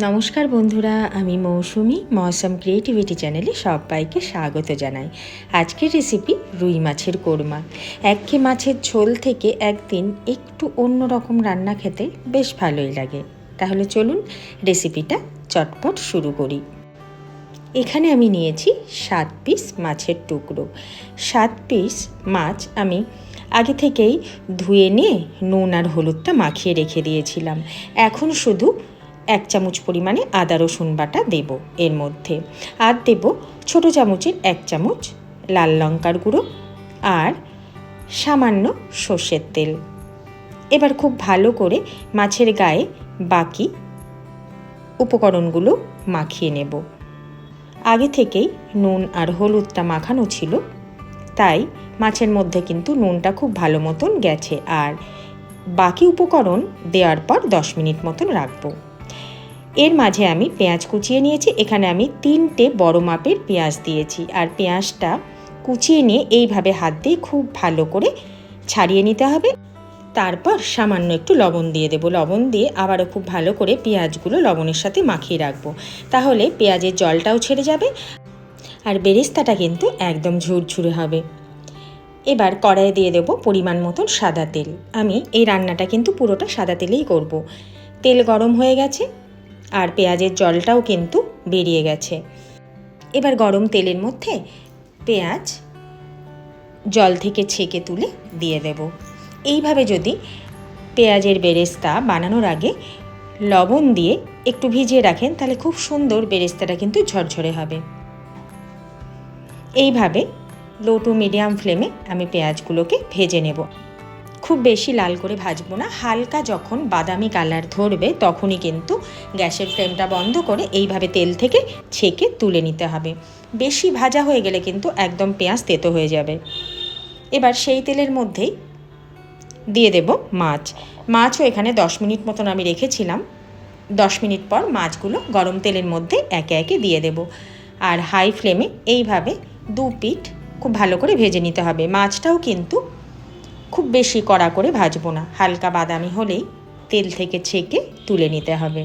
নমস্কার বন্ধুরা, আমি মৌসুমি, মৌসম ক্রিয়েটিভিটি চ্যানেলে সবাইকে স্বাগত জানাই। আজকের রেসিপি রুই মাছের কোরমা। একঘে মাছের ঝোল থেকে একদিন একটু অন্য রকম রান্না খেতে বেশ ভালোই লাগে। তাহলে চলুন রেসিপিটা চটপট শুরু করি। এখানে আমি নিয়েছি সাত পিস মাছের টুকরো। সাত পিস মাছ আমি আগে থেকেই ধুয়ে নিয়ে নুন আর হলুদটা মাখিয়ে রেখে দিয়েছিলাম। এখন শুধু এক চামচ পরিমাণে আদা, রসুন বাটা দেব এর মধ্যে। আর দেব ছোট চামচের এক চামচ লাল লঙ্কার গুঁড়ো আর সামান্য সর্ষের তেল। এবার খুব ভালো করে মাছের গায়ে বাকি উপকরণগুলো মাখিয়ে নেব। আগে থেকেই নুন আর হলুদটা মাখানো ছিল, তাই মাছের মধ্যে কিন্তু নুনটা খুব ভালো মতন গেছে। আর বাকি উপকরণ দেওয়ার পর দশ মিনিট মতন রাখব। এর মাঝে আমি পেঁয়াজ কুচিয়ে নিয়েছি। এখানে আমি তিনটে বড় মাপের পেঁয়াজ দিয়েছি। আর পেঁয়াজটা কুচিয়ে নিয়ে এইভাবে হাত দিয়ে খুব ভালো করে ছাড়িয়ে নিতে হবে। তারপর সামান্য একটু লবণ দিয়ে দেবো। লবণ দিয়ে আবারও খুব ভালো করে পেঁয়াজগুলো লবণের সাথে মাখিয়ে রাখব। তাহলে পেঁয়াজের জলটাও ছেড়ে যাবে আর বেরেস্তাটা কিন্তু একদম ঝুরঝুরে হবে। এবার কড়াইয়ে দিয়ে দেবো পরিমাণ মতন সাদা তেল। আমি এই রান্নাটা কিন্তু পুরোটা সাদা তেলেই করব। তেল গরম হয়ে গেছে। আর পেঁয়াজের জলটাও কিন্তু বেরিয়ে গেছে। এবার গরম তেলের মধ্যে পেঁয়াজ জল থেকে ছেঁকে তুলে দিয়ে দেব। এইভাবে যদি পেঁয়াজের বেরেস্তা বানানোর আগে লবণ দিয়ে একটু ভিজিয়ে রাখেন, তাহলে খুব সুন্দর বেরেস্তাটা কিন্তু ঝরঝরে হবে। এইভাবে লো টু মিডিয়াম ফ্লেমে আমি পেঁয়াজগুলোকে ভেজে নেব। খুব বেশি লাল করে ভাজবো না। হালকা যখন বাদামি কালার ধরবে, তখনই কিন্তু গ্যাসের ফ্লেমটা বন্ধ করে এইভাবে তেল থেকে ছেঁকে তুলে নিতে হবে। বেশি ভাজা হয়ে গেলে কিন্তু একদম পেঁয়াজ তেতো হয়ে যাবে। এবার সেই তেলের মধ্যেই দিয়ে দেব মাছ। মাছও এখানে দশ মিনিট মতন আমি রেখেছিলাম। দশ মিনিট পর মাছগুলো গরম তেলের মধ্যে একে একে দিয়ে দেব। আর হাই ফ্লেমে এইভাবে দু পিঠ খুব ভালো করে ভেজে নিতে হবে। মাছটাও কিন্তু খুব বেশি কড়া করে ভাজবো না। হালকা বাদামি হলেই তেল থেকে ছেঁকে তুলে নিতে হবে।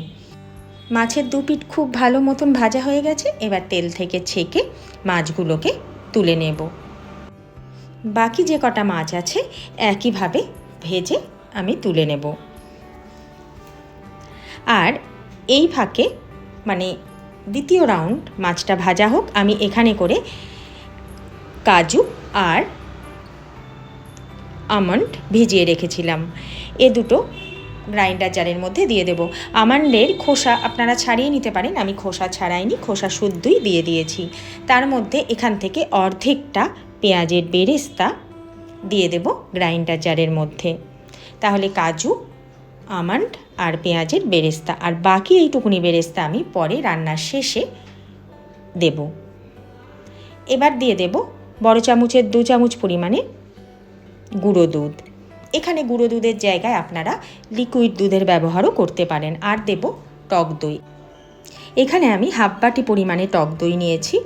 মাছের দু পিঠ খুব ভালো মতন ভাজা হয়ে গেছে, এবার তেল থেকে ছেঁকে মাছগুলোকে তুলে নেব। বাকি যে কটা মাছ আছে, একইভাবে ভেজে আমি তুলে নেব। আর এই ফাঁকে মানে দ্বিতীয় রাউন্ড মাছটা ভাজা হোক, আমি এখানে করে কাজু আর আমন্ড ভিজিয়ে রেখেছিলাম। এ দুটো গ্রাইন্ডার জারের মধ্যে দিয়ে দেবো। আমন্ডের খোসা আপনারা ছাড়িয়ে নিতে পারেন, আমি খোসা ছাড়াইনি, খোসা শুদ্ধই দিয়ে দিয়েছি। তার মধ্যে এখান থেকে অর্ধেকটা পেঁয়াজের বেরেস্তা দিয়ে দেব গ্রাইন্ডার জারের মধ্যে। তাহলে কাজু, আমন্ড আর পেঁয়াজের বেরেস্তা। আর বাকি এইটুকুনি বেরেস্তা আমি পরে রান্নার শেষে দেব। এবার দিয়ে দেব বড় চামচের দু চামচ পরিমাণে গুঁড়ো দুধ। এখানে গুঁড়ো দুধের জায়গায় আপনারা লিকুইড দুধের ব্যবহারও করতে পারেন। আর দেব টক দই। এখানে আমি হাফ বাটি পরিমাণে টক দই নিয়েছি।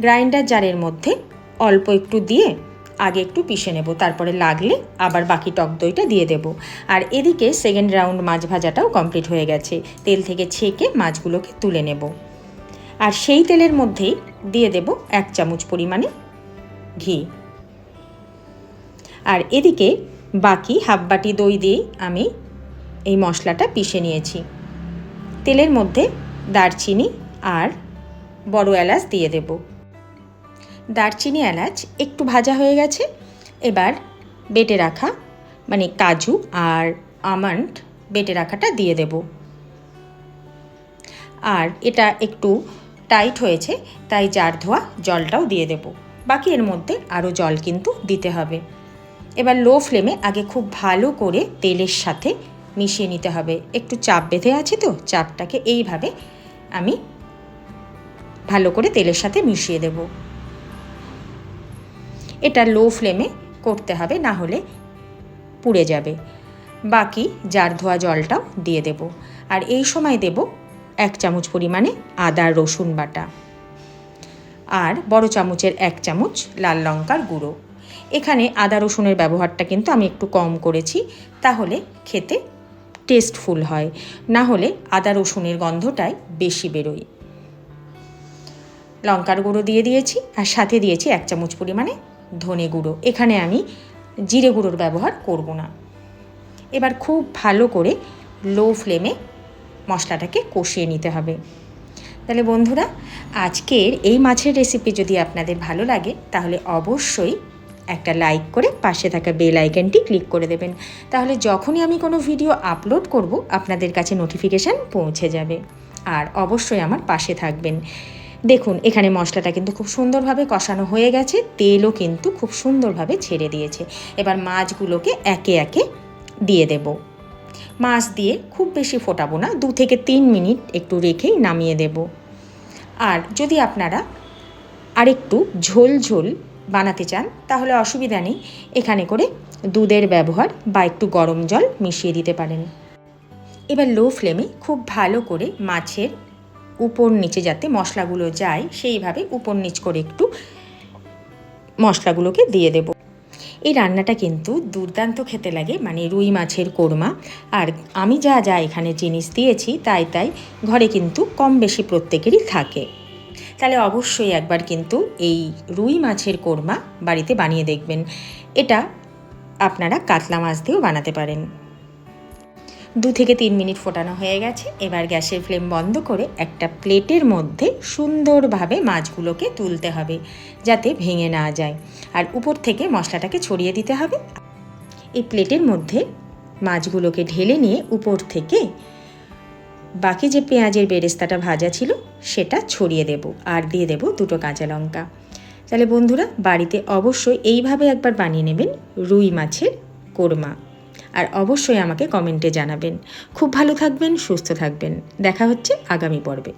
গ্রাইন্ডার জারের মধ্যে অল্প একটু দিয়ে আগে একটু পিষে নেব। তারপরে লাগলে আবার বাকি টক দইটা দিয়ে দেব। আর এদিকে সেকেন্ড রাউন্ড মাছ ভাজাটাও কমপ্লিট হয়ে গেছে। তেল থেকে ছেঁকে মাছগুলোকে তুলে নেব। আর সেই তেলের মধ্যেই দিয়ে দেব এক চামচ পরিমাণে ঘি। আর এদিকে বাকি হাফ বাটি দই দিয়েই আমি এই মশলাটা পিষে নিয়েছি। তেলের মধ্যে দারচিনি আর বড় এলাচ দিয়ে দেব। দারচিনি, এলাচ একটু ভাজা হয়ে গেছে। এবার বেটে রাখা মানে কাজু আর আমন্ড বেটে রাখাটা দিয়ে দেব। আর এটা একটু টাইট হয়েছে, তাই জার ধোয়া জলটাও দিয়ে দেব। বাকি এর মধ্যে আরও জল কিন্তু দিতে হবে। এবার লো ফ্লেমে আগে খুব ভালো করে তেলের সাথে মিশিয়ে নিতে হবে। একটু চাপ বেঁধে আছে তো, চাপটাকে এইভাবে আমি ভালো করে তেলের সাথে মিশিয়ে দেব। এটা লো ফ্লেমে করতে হবে, না হলে পুড়ে যাবে। বাকি জার ধোয়া জলটাও দিয়ে দেব। আর এই সময় দেব এক চামচ পরিমাণে আদা, রসুন বাটা। আর বড় চামচের এক চামচ লাল লঙ্কার গুঁড়ো। এখানে আদা রসুনের ব্যবহারটা কিন্তু আমি একটু কম করেছি, তাহলে খেতে টেস্টফুল হয়। না হলে আদা রসুনের গন্ধটাই বেশি বেরোয়। লঙ্কার গুঁড়ো দিয়ে দিয়েছি, আর সাথে দিয়েছি এক চামচ পরিমাণে ধনে গুঁড়ো। এখানে আমি জিরে গুঁড়োর ব্যবহার করব না। এবার খুব ভালো করে লো ফ্লেমে মশলাটাকে কষিয়ে নিতে হবে। তাহলে বন্ধুরা, আজকের এই মাছের রেসিপি যদি আপনাদের ভালো লাগে, তাহলে অবশ্যই একটা লাইক করে পাশে থাকা বেল আইকনটি ক্লিক করে দেবেন। তাহলে যখনই আমি কোনো ভিডিও আপলোড করব, আপনাদের কাছে নোটিফিকেশান পৌঁছে যাবে। আর অবশ্যই আমার পাশে থাকবেন। দেখুন, এখানে মশলাটা কিন্তু খুব সুন্দরভাবে কষানো হয়ে গেছে, তেলও কিন্তু খুব সুন্দরভাবে ছেড়ে দিয়েছে। এবার মাছগুলোকে একে একে দিয়ে দেব। মাছ দিয়ে খুব বেশি ফোটাবো না, দু থেকে তিন মিনিট একটু রেখেই নামিয়ে দেব। আর যদি আপনারা আরেকটু ঝোল ঝোল বানাতে চান, তাহলে অসুবিধা নেই। এখানে করে দুধের ব্যবহার বা একটু গরম জল মিশিয়ে দিতে পারেন। এবার লো ফ্লেমে খুব ভালো করে মাছের উপর নিচে যাতে মশলাগুলো যায়, সেইভাবে উপর নিচ করে একটু মশলাগুলোকে দিয়ে দেব। এই রান্নাটা কিন্তু দুর্দান্ত খেতে লাগে মানে রুই মাছের কোরমা। আর আমি যা যা এখানে জিনিস দিয়েছি, তাই তাই ঘরে কিন্তু কম বেশি প্রত্যেকেরই থাকে। তাহলে অবশ্যই একবার কিন্তু এই রুই মাছের কোরমা বাড়িতে বানিয়ে দেখবেন। এটা আপনারা কাতলা মাছ দিয়েও বানাতে পারেন। দু থেকে তিন মিনিট ফোটানো হয়ে গেছে। এবার গ্যাসের ফ্লেম বন্ধ করে একটা প্লেটের মধ্যে সুন্দরভাবে মাছগুলোকে তুলতে হবে, যাতে ভেঙে না যায়। আর উপর থেকে মশলাটাকে ছড়িয়ে দিতে হবে। এই প্লেটের মধ্যে মাছগুলোকে ঢেলে নিয়ে উপর থেকে বাকি যে পেঁয়াজের বেরেস্তাটা ভাজা ছিল, সেটা ছড়িয়ে দেব আর দিয়ে দেব দুটো কাঁচা লঙ্কা। তাহলে বন্ধুরা, বাড়িতে অবশ্যই এইভাবে একবার বানিয়ে নেবেন রুই মাছের কোরমা। আর অবশ্যই আমাকে কমেন্টে জানাবেন। খুব ভালো থাকবেন, সুস্থ থাকবেন। দেখা হচ্ছে আগামী পর্বে।